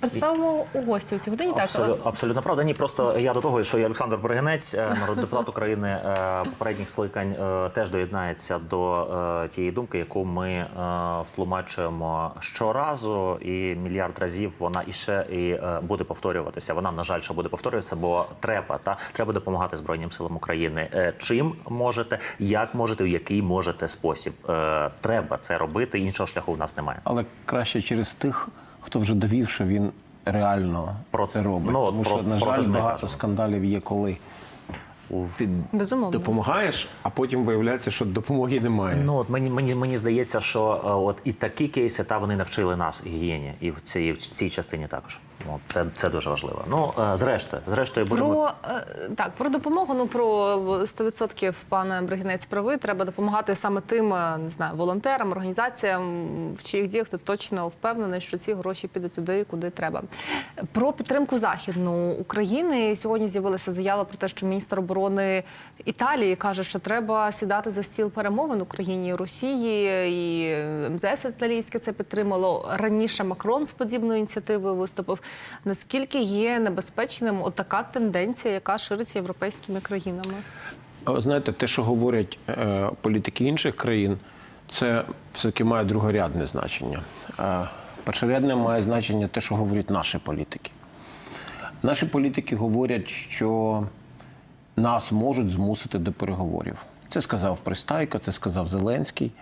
Представимо у гості у цій годині. Так, Абсолютно, правда. Ні, просто я до того, що і Олександр Бригинець, е, народний депутат України е, попередніх скликань, е, теж доєднається до тієї думки, яку ми втлумачуємо щоразу, і мільярд разів вона іще і буде повторюватися. Вона на жаль, що буде повторюватися, бо треба та треба допомагати збройним силам України. Чим можете, як можете, в який можете спосіб. Треба це робити. Іншого шляху в нас немає. Але краще через тих, хто вже довів, що він реально Про- це робить. ну, Тому про- що, на жаль, багато скандалів є, коли Безумовно. допомагаєш, а потім виявляється, що допомоги немає. Ну от мені мені мені здається, що е, от і такі кейси та вони навчили нас гігієні, і в цій в цій частині також. От, це, це дуже важливо. Ну е, зрештою, зрештою, будемо Про е, так про допомогу. Ну про 100% пане Бригінець правий. Треба допомагати саме тим, не знаю, волонтерам, організаціям, в чиїх діях ти точно впевнений, що ці гроші підуть туди, куди треба. Про підтримку західну України сьогодні з'явилася заява про те, що міністр оборони Італії каже, що треба сідати за стіл перемовин Україні і Росії, і МЗС італійське це підтримало раніше. Макрон з подібною ініціативою виступив. Наскільки є небезпечним отака тенденція, яка шириться європейськими країнами? Знаєте, те, що говорять е, політики інших країн, це все-таки має другорядне значення. Е, першорядне має значення те, що говорять наші політики. Наші політики говорять, що нас можуть змусити до переговорів. Це сказав Пристайко, це сказав Зеленський.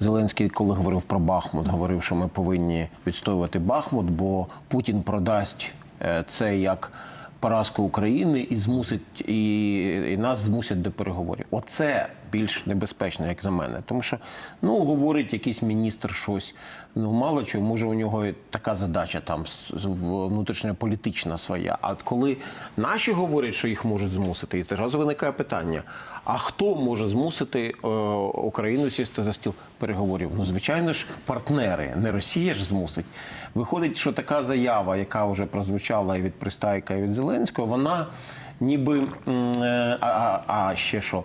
Зеленський, коли говорив про Бахмут, говорив, що ми повинні відстоювати Бахмут, бо Путін продасть е, це як поразку України і змусить і, і нас змусять до переговорів. Оце більш небезпечно, як на мене. Тому що ну говорить якийсь міністр щось. Ну мало чого, може у нього така задача там внутрішньополітична своя. А коли наші говорять, що їх можуть змусити, і одразу виникає питання: а хто може змусити е, Україну сісти за стіл переговорів? Ну, звичайно ж, партнери, не Росія ж змусить. Виходить, що така заява, яка вже прозвучала і від Пристайка, і від Зеленського, вона ніби е, а, а, а ще що.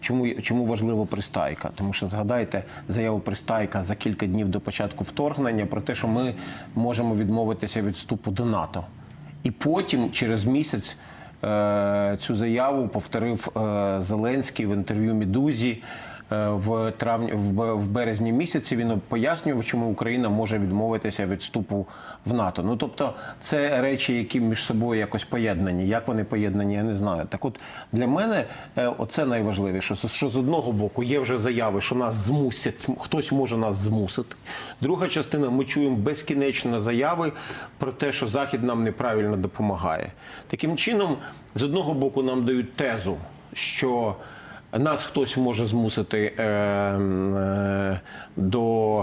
Чому, чому важливо пристайка? Тому що згадайте заяву пристайка за кілька днів до початку вторгнення про те, що ми можемо відмовитися від вступу до НАТО. І потім, через місяць, е, цю заяву повторив е, Зеленський в інтерв'ю Медузі. Е, В травні в березні місяці він пояснював, чому Україна може відмовитися від вступу в НАТО. Ну тобто, це речі, які між собою якось поєднані. Як вони поєднані, я не знаю. Так, от для мене е, оце найважливіше. Що з одного боку є вже заяви, що нас змусять, хтось може нас змусити. Друга частина, ми чуємо безкінечно заяви про те, що Захід нам неправильно допомагає. Таким чином, з одного боку, нам дають тезу, що нас хтось може змусити е, е, до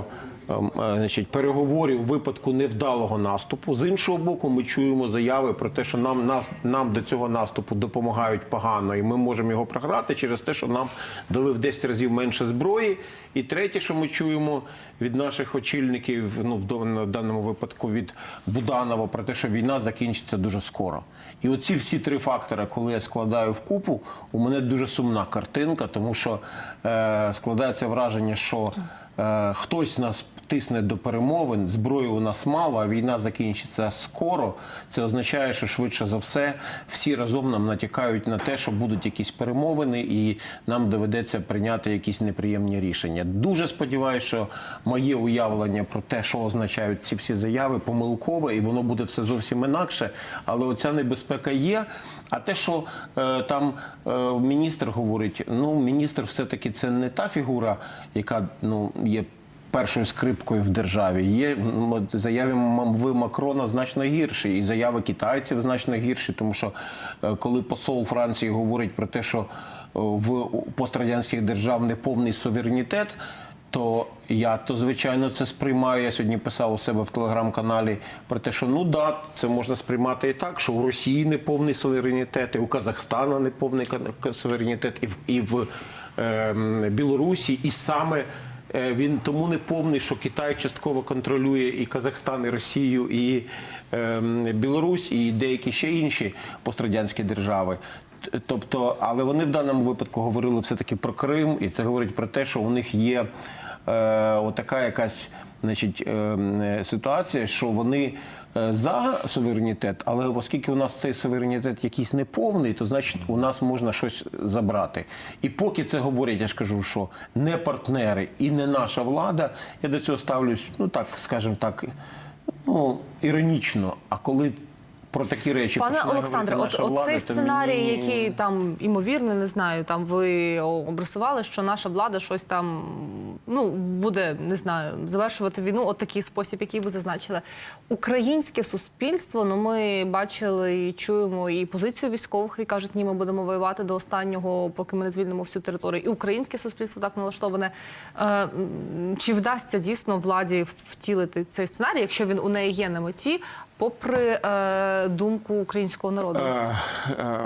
е, значить, переговорів в випадку невдалого наступу. З іншого боку, ми чуємо заяви про те, що нам, нас, нам до цього наступу допомагають погано, і ми можемо його програти через те, що нам дали в 10 разів менше зброї. І третє, що ми чуємо від наших очільників, ну в даному випадку від Буданова, про те, що війна закінчиться дуже скоро. І оці всі три фактори, коли я складаю в купу, у мене дуже сумна картинка, тому що е, складається враження, що хтось нас тисне до перемовин, зброї у нас мало, а війна закінчиться скоро. Це означає, що швидше за все всі разом нам натякають на те, що будуть якісь перемовини, і нам доведеться прийняти якісь неприємні рішення. Дуже сподіваюся, що моє уявлення про те, що означають ці всі заяви, помилкове, і воно буде все зовсім інакше. Але оця небезпека є. А те, що е, там е, міністр говорить, ну міністр все-таки це не та фігура, яка ну є першою скрипкою в державі. Є заяви М- Макрона значно гірші, і заяви китайців значно гірші, тому що е, коли посол Франції говорить про те, що е, в пострадянських держав неповний суверенітет. То я то звичайно це сприймаю. Я сьогодні писав у себе в телеграм-каналі про те, що ну да, це можна сприймати і так, що у Росії неповний суверенітет, і у Казахстана неповний ка- суверенітет, і в і в ем, Білорусі, і саме е, він тому не повний, що Китай частково контролює і Казахстан, і Росію, і ем, Білорусь, і деякі ще інші пострадянські держави. Тобто, але вони в даному випадку говорили все-таки про Крим, і це говорить про те, що у них є е, отака якась значить, е, е, ситуація, що вони е, за суверенітет, але оскільки у нас цей суверенітет якийсь неповний, то значить у нас можна щось забрати. І поки це говорять, я ж кажу, що не партнери і не наша влада, я до цього ставлюсь, ну так, скажімо так, ну іронічно. А коли про такі речі Пане Олександре, от, от влада, цей сценарій, мені- який там імовірний, не знаю, там ви обрисували, що наша влада щось там ну буде не знаю, завершувати війну. От такий спосіб, який ви зазначили. Українське суспільство. Ну ми бачили і чуємо і позицію військових, і кажуть, ні, ми будемо воювати до останнього, поки ми не звільнимо всю територію. І українське суспільство так налаштоване. Е, чи вдасться дійсно владі втілити цей сценарій, якщо він у неї є на меті, попри е, думку українського народу? Е,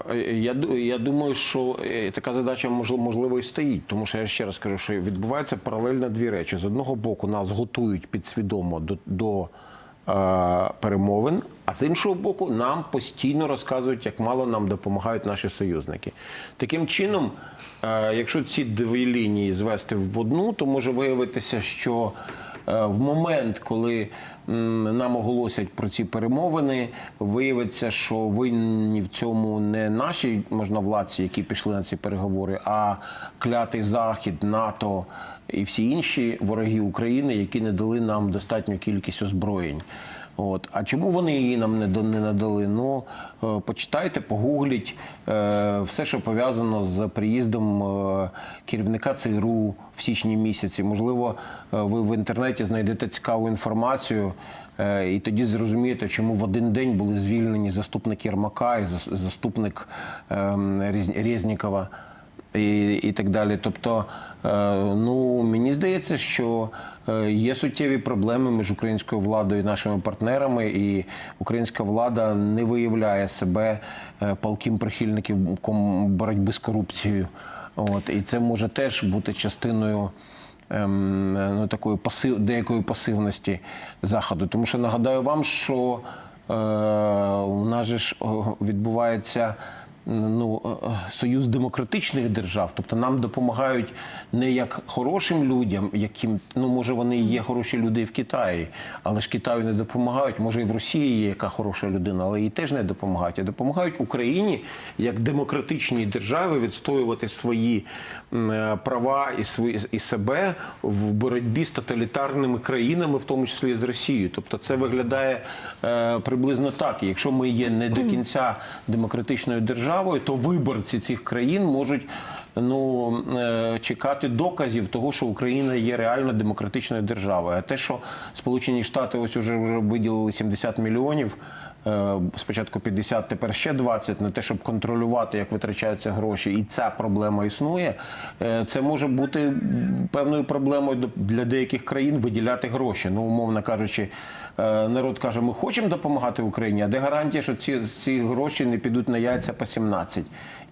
е, Я, я думаю, що е, така задача можливо, можливо і стоїть, тому що я ще раз кажу, що відбуваються паралельно дві речі. З одного боку, нас готують підсвідомо до, до е, перемовин, а з іншого боку, нам постійно розказують, як мало нам допомагають наші союзники. Таким чином, е, якщо ці дві лінії звести в одну, то може виявитися, що в момент, коли нам оголосять про ці перемовини, виявиться, що винні в цьому не наші можновладці, які пішли на ці переговори, а клятий Захід, НАТО і всі інші вороги України, які не дали нам достатню кількість озброєнь. От. А чому вони її нам не, не надали? Ну, е, почитайте, погугліть е, все, що пов'язано з приїздом е, керівника ЦРУ в січні місяці. Можливо, ви в інтернеті знайдете цікаву інформацію. І тоді зрозумієте, чому в один день були звільнені заступник Єрмака і зас- заступник ем, Резнікова і, і так далі. Тобто, ну мені здається, що е, є суттєві проблеми між українською владою і нашими партнерами, і українська влада не виявляє себе е, палким прихильником боротьби з корупцією. От і це може теж бути частиною. ем, Ну, такої пасив, деякої пасивності заходу. Тому що нагадаю вам, що е, у нас же ж відбувається ну, е, е, союз демократичних держав, тобто нам допомагають не як хорошим людям, яким ну може вони є хороші люди в Китаї, але ж Китаю не допомагають. Може і в Росії є яка хороша людина, але їй теж не допомагають. А допомагають Україні як демократичній державі відстоювати свої права і свої і себе в боротьбі з тоталітарними країнами, в тому числі з Росією. Тобто, це виглядає е, приблизно так. Якщо ми є не до кінця демократичною державою, то виборці цих країн можуть ну е, чекати доказів того, що Україна є реально демократичною державою. А те, що Сполучені Штати ось уже виділили 70 мільйонів. Е, Спочатку 50, тепер ще 20 на те, щоб контролювати, як витрачаються гроші, і ця проблема існує. е, Це може бути певною проблемою для деяких країн виділяти гроші. Ну, умовно кажучи, е, народ каже, ми хочемо допомагати Україні, а де гарантія, що ці, ці гроші не підуть на яйця по 17?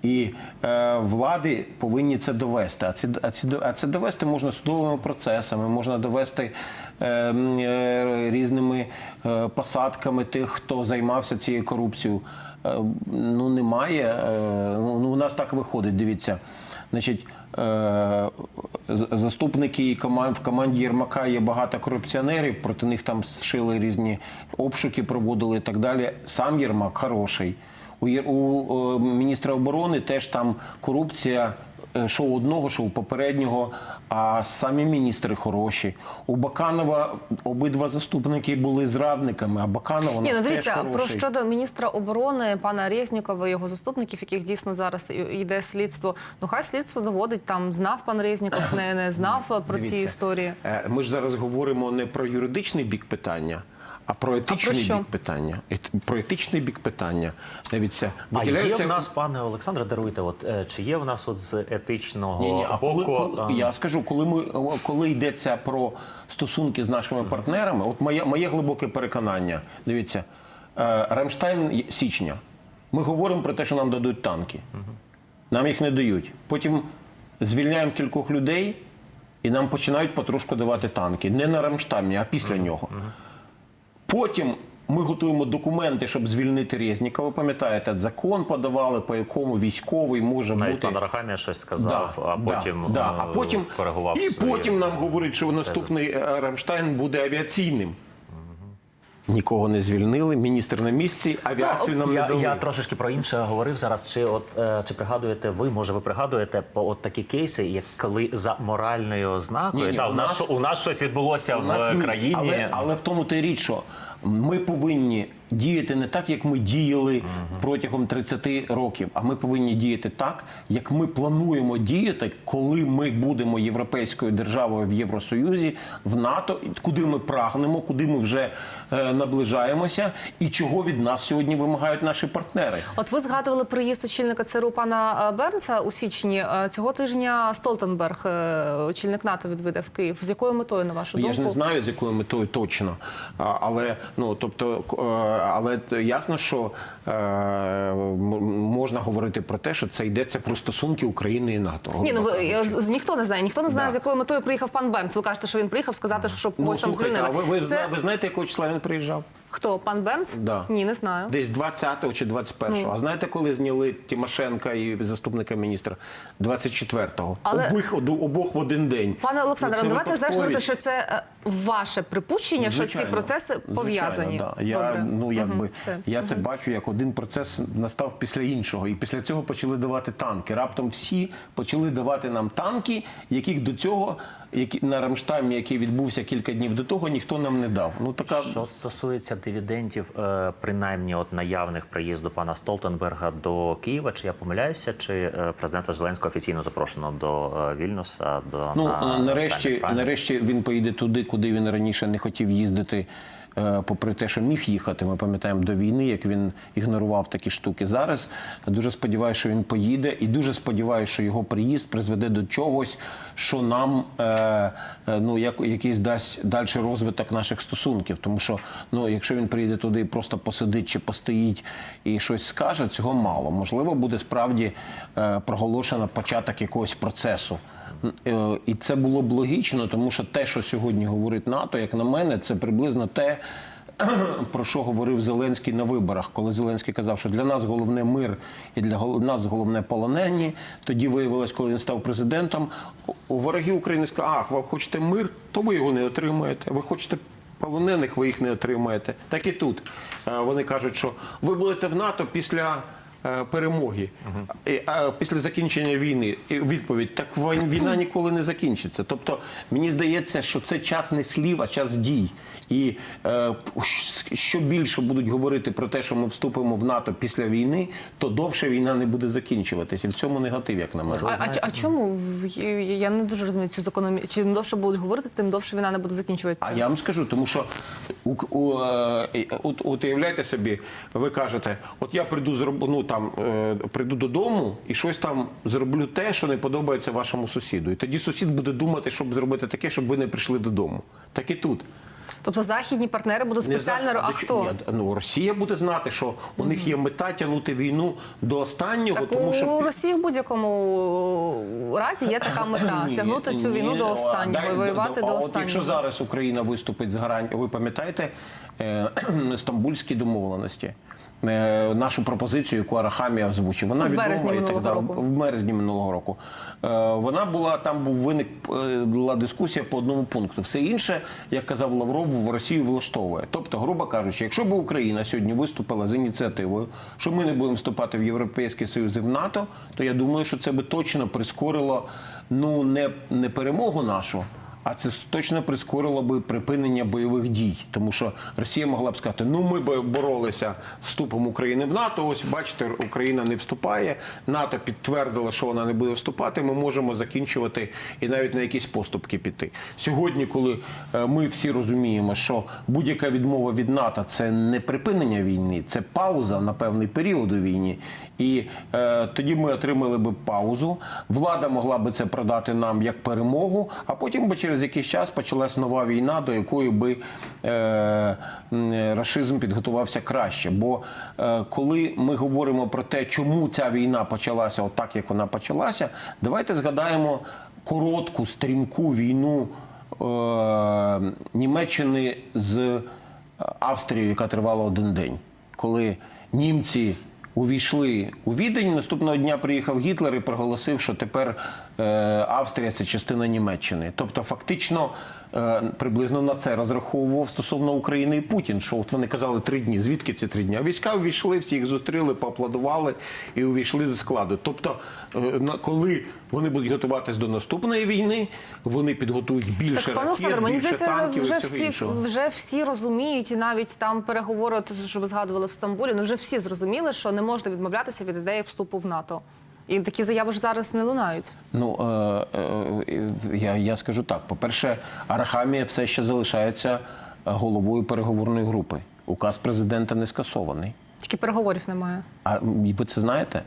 І е, влади повинні це довести. А це, а, це, а це довести можна судовими процесами, можна довести різними е, посадками тих, хто займався цією корупцією. Е, ну немає. Е, ну, ну, у нас так виходить. Дивіться, значить. е, Заступники команд в команді Єрмака є багато корупціонерів, проти них там зшили різні обшуки, проводили і так далі. Сам Єрмак хороший. У, у е, міністра оборони теж там корупція. Е, Що у одного, що у попереднього, а самі міністри хороші. У Баканова обидва заступники були зрадниками, а Баканова Ні, ну теж дивіться про хороший. щодо міністра оборони пана Резнікова його заступників, яких дійсно зараз йде слідство. Ну хай слідство доводить там, знав пан Резніков, не, не знав про ці історії. е, Ми ж зараз говоримо не про юридичний бік питання, а про етичний що? бік питання. Про етичний бік питання. Дивіться, А є в нас, пане Олександре, даруйте, от е, чи є в нас от з етичного Ні, ні, а боку? коли- е, я скажу, коли ми коли йдеться про стосунки з нашими партнерами, от моє, моє глибоке переконання. Дивіться, е, Рамштайн січня. Ми говоримо про те, що нам дадуть танки. Нам їх не дають. Потім звільняємо кількох людей, і нам починають потрошку давати танки. Не на Рамштайні, а після нього. Потім ми готуємо документи, щоб звільнити Резнікова. Пам'ятаєте, закон подавали, по якому військовий може навіть бути. пан Рахамія щось сказав, а потім, да, да. е, а потім коригував і потім нам говорить, що наступний е, Рамштайн буде авіаційним. Нікого не звільнили, міністр на місці, авіацію нам не Я, дали. я трошечки про інше говорив зараз. Чи от е, чи пригадуєте ви? Може, ви пригадуєте по от такі кейси, як коли за моральною ознакою Ні-ні, та у нас- у нас щось відбулося У в нас, країні. Але, але в тому ти річ, що ми повинні діяти не так, як ми діяли протягом 30 років, а ми повинні діяти так, як ми плануємо діяти, коли ми будемо європейською державою в Євросоюзі, в НАТО, і куди ми прагнемо, куди ми вже е, наближаємося, і чого від нас сьогодні вимагають наші партнери. От ви згадували приїзд очільника ЦРУ пана е, Бернса у січні. Е, Цього тижня Столтенберг, е, очільник НАТО, відвідав Київ. З якою метою, на вашу Ну, Я ж не знаю, з якою метою точно. Але ну тобто, к- але ясно, що е, можна говорити про те, що це йдеться про стосунки України і НАТО. Ні, ну ви ніхто не знає. Ніхто не знає, Да. з якою метою приїхав пан Бернс. Ви кажете, що він приїхав сказати, що Ну, когось там звільнили. а ви, ви, Це- ви знаєте, якого числа він приїжджав? Хто пан Бернс? Да. Ні, не знаю. Десь 20-го чи 21-го. Ну. А знаєте, коли зняли Тимошенка і заступника міністра? 24-го. Але- Обох, обох в один день. Пане Олександре, Ну, ну, давайте зараз що це е, ваше припущення, що ці процеси пов'язані. Да. Я, Добре. ну, якби, Мгм, все. я це бачу, як один процес настав після іншого. І після цього почали давати танки. Раптом всі почали давати нам танки, яких до цього, які, на Рамштамі, який відбувся кілька днів до того, ніхто нам не дав. Ну, така... Що стосується дивідендів, е, принаймні от наявних приїзду пана Столтенберга до Києва, чи я помиляюся, чи е, президента Зеленського офіційно запрошено до е, Вільнюса, до Ну, на нарешті, правильно? нарешті він поїде туди, куди він раніше не хотів їздити. е, Попри те, що міг їхати, ми пам'ятаємо до війни, як він ігнорував такі штуки. Зараз дуже сподіваюся, що він поїде, і дуже сподіваюся, що його приїзд призведе до чогось, що нам е, е, ну як якийсь дасть далі розвиток наших стосунків. Тому що ну, якщо він приїде туди і просто посидить чи постоїть і щось скаже, цього мало. Можливо, буде справді проголошено початок якогось процесу. Е, І це було б логічно, тому що те, що сьогодні говорить НАТО, як на мене, це приблизно те, про що говорив Зеленський на виборах, коли Зеленський казав, що для нас головне мир і для нас головне полонені. Тоді виявилось, коли він став президентом, ворогів України сказали, ах, ви хочете мир, то ви його не отримаєте. Ви хочете полонених, ви їх не отримаєте. Так і тут Е, вони кажуть, що ви будете в НАТО після перемоги, а після закінчення війни. Відповідь: так війна ніколи не закінчиться. Тобто, мені здається, що це час не слів, а час дій. І е, що більше будуть говорити про те, що ми вступимо в НАТО після війни, то довше війна не буде закінчуватися. І в цьому негатив, як на мене. А, а, а чому я не дуже розумію цю закономі... Чим довше будуть говорити, тим довше війна не буде закінчуватися. А я вам скажу, тому що у, у, е, от, от уявляйте собі, ви кажете, от я прийду зроб, ну, там, е, прийду додому і щось там зроблю те, що не подобається вашому сусіду. І тоді сусід буде думати, щоб зробити таке, щоб ви не прийшли додому. Так і тут. Тобто західні партнери будуть спеціально. за- А хто? ну, Росія буде знати, що у них є мета тягнути війну до останнього, Так тому у що Росії в будь-якому разі є така мета Ні, тягнути цю війну ні, до останнього дай- і воювати до останнього. якщо зараз Україна виступить з гарантією, ви пам'ятаєте е, стамбульські домовленості? Е, Нашу пропозицію, яку Арахамія озвучив, вона В відома і так далі. В березні минулого року. Е, Вона була там був виник е, була дискусія по одному пункту. Все інше, як казав Лавров, в Росію влаштовує. Тобто, грубо кажучи, якщо б Україна сьогодні виступила з ініціативою, що ми не будемо вступати в Європейський Союз і в НАТО, то я думаю, що це би точно прискорило ну не, не перемогу нашу. А це точно прискорило би припинення бойових дій, тому що Росія могла б сказати: ну ми боролися вступом України в НАТО. Ось бачите, Україна не вступає. НАТО підтвердило, що вона не буде вступати. Ми можемо закінчувати і навіть на якісь поступки піти. Сьогодні, коли е, ми всі розуміємо, що будь-яка відмова від НАТО це не припинення війни, це пауза на певний період у війні. І е, тоді ми отримали би паузу. Влада могла би це продати нам як перемогу, а потім би через якийсь час почалась нова війна, до якої би е, рашизм підготувався краще. Бо е, коли ми говоримо про те, чому ця війна почалася отак, як вона почалася, давайте згадаємо коротку стрімку війну е, Німеччини з Австрією, яка тривала один день, коли німці увійшли у відень. Наступного дня приїхав Гітлер і проголосив, що тепер Австрія це частина Німеччини. Тобто, фактично, е, приблизно на це розраховував стосовно України і Путін. Що от вони казали три дні. Звідки ці три дні? А війська увійшли, всі їх зустріли, поаплодували і увійшли до складу. Тобто, е, коли вони будуть готуватись до наступної війни, вони підготують більше Так, ракет, мені більше здається, танків вже і всього всі іншого. вже всі розуміють, і навіть там переговори, що ви згадували в Стамбулі. Ну вже всі зрозуміли, що не можна відмовлятися від ідеї вступу в НАТО. І такі заяви ж зараз не лунають. Ну е, е, я, я скажу так: по-перше, Арахамія все ще залишається головою переговорної групи. Указ президента не скасований. Тільки переговорів немає. А ви це знаєте?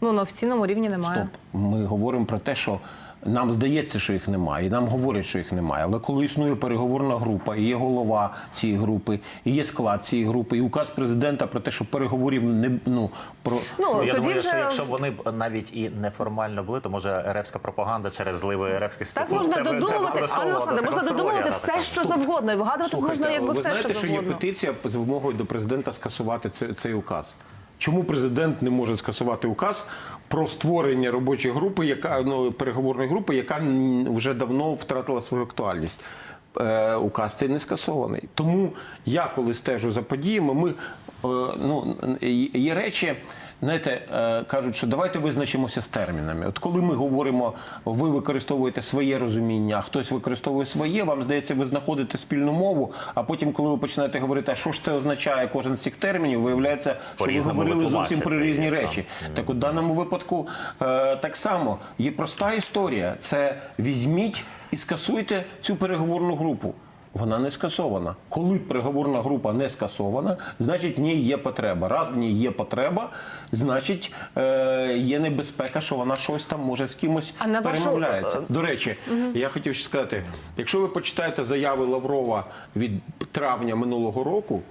Ну на офіційному рівні немає. Стоп. Ми говоримо про те, що нам здається, що їх немає, і нам говорять, що їх немає. Але коли існує переговорна група, і є голова цієї групи, і є склад цієї групи, і указ президента про те, що переговорів не ну про Ну, Ну, я тоді думаю, вже що якщо б вони б навіть і неформально були, то може еревська пропаганда через зливи еревських так спецслужб можна це би- це додумувати, пане використовувала, Олександр, можна додумувати все, що завгодно, і вигадувати можна якби все, знаєте, що що є петиція з вимогою до президента скасувати цей, цей указ. Чому президент не може скасувати указ про створення робочої групи, яка ну переговорної групи, яка вже давно втратила свою актуальність? Е, указ цей не скасований. Тому я, коли стежу за подіями, ми е, ну є речі. Знаєте, е, кажуть, що давайте визначимося з термінами. От коли ми говоримо, ви використовуєте своє розуміння, а хтось використовує своє, вам здається, ви знаходите спільну мову. А потім, коли ви починаєте говорити, а що ж це означає кожен з цих термінів, виявляється, що ви говорили зовсім про різні речі. Так, в даному випадку е, так само є проста історія: це візьміть і скасуйте цю переговорну групу. Вона не скасована. Коли переговорна група не скасована, значить в ній є потреба. Раз в ній є потреба, значить е, є небезпека, що вона щось там може з кимось А на вашу, е, До речі, я хотів ще сказати: якщо ви почитаєте заяви Лаврова від травня минулого року,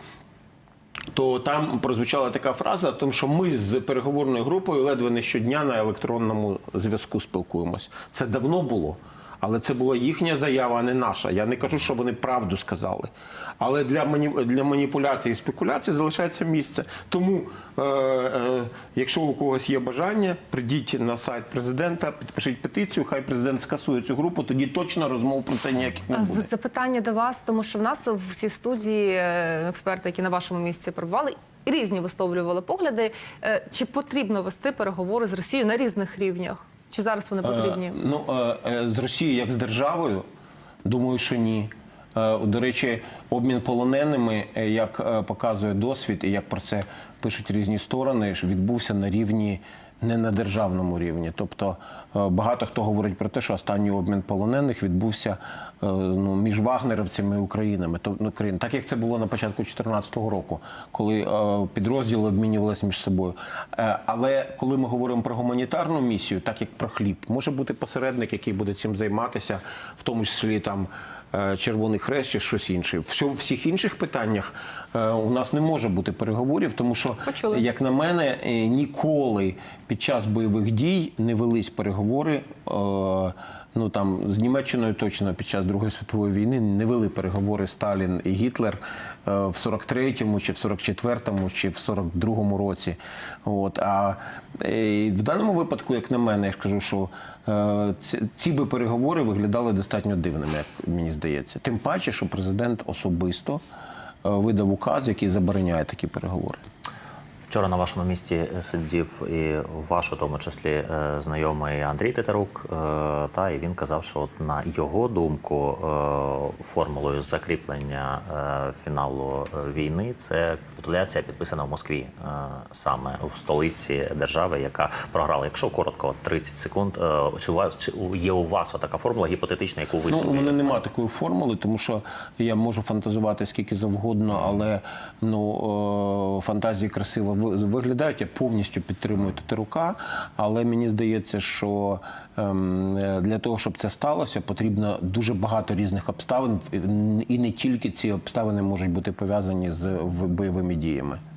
то там прозвучала така фраза, тому що ми з переговорною групою ледве не щодня на електронному зв'язку спілкуємось. Це давно було. Але це була їхня заява, а не наша. Я не кажу, що вони правду сказали. Але для для маніпуляцій і спекуляцій залишається місце. Тому, е, е, якщо у когось є бажання, прийдіть на сайт президента, підпишіть петицію, хай президент скасує цю групу, тоді точно розмов про це ніяких не Е, буде. Запитання до вас, тому що в нас в цій студії е, експерти, які на вашому місці перебували, різні висловлювали погляди. Е, Чи потрібно вести переговори з Росією на різних рівнях? Чи зараз вони потрібні? Е, Ну, е, е, з Росією як з державою, думаю, що ні. Е, До речі, обмін полоненими, як показує досвід, і як про це пишуть різні сторони, відбувся на рівні не на державному рівні. Тобто е, багато хто говорить про те, що останній обмін полонених відбувся е, ну, між вагнерівцями і Українами. То- ну, Україн- Так як це було на початку 2014 року, коли е, підрозділи обмінювалися між собою. Але коли ми говоримо про гуманітарну місію, так як про хліб, може бути посередник, який буде цим займатися, в тому числі там. Е, Червоний хрест чи щось інше. В всіх інших питаннях е, у нас не може бути переговорів, тому що, Почули. як на мене, е, ніколи під час бойових дій не велись переговори. Ну там з Німеччиною точно під час Другої світової війни не вели переговори Сталін і Гітлер е, в 43-му, чи в 44-му, чи в 42-му році. От а е, в даному випадку, як на мене, я ж кажу, що е, ці, ці би переговори виглядали достатньо дивними, як мені здається. Тим паче, що президент особисто видав указ, який забороняє такі переговори. Вчора на вашому місці сидів і ваш, у тому числі, е, знайомий Андрій Тетерук. е, Та і він казав, що от на його думку е, формулою закріплення е, фіналу е, війни це капітуляція підписана в Москві, е, саме в столиці держави, яка програла. Якщо коротко, 30 секунд. е, Чи у вас чи є у вас така формула гіпотетична, яку ви Ну, у мене немає такої формули, тому що я можу фантазувати скільки завгодно, але ну, е, фантазії красиво виглядають. Я повністю підтримую Тетерука, але мені здається, що ем, для того, щоб це сталося, потрібно дуже багато різних обставин, і не тільки ці обставини можуть бути пов'язані з бойовими діями.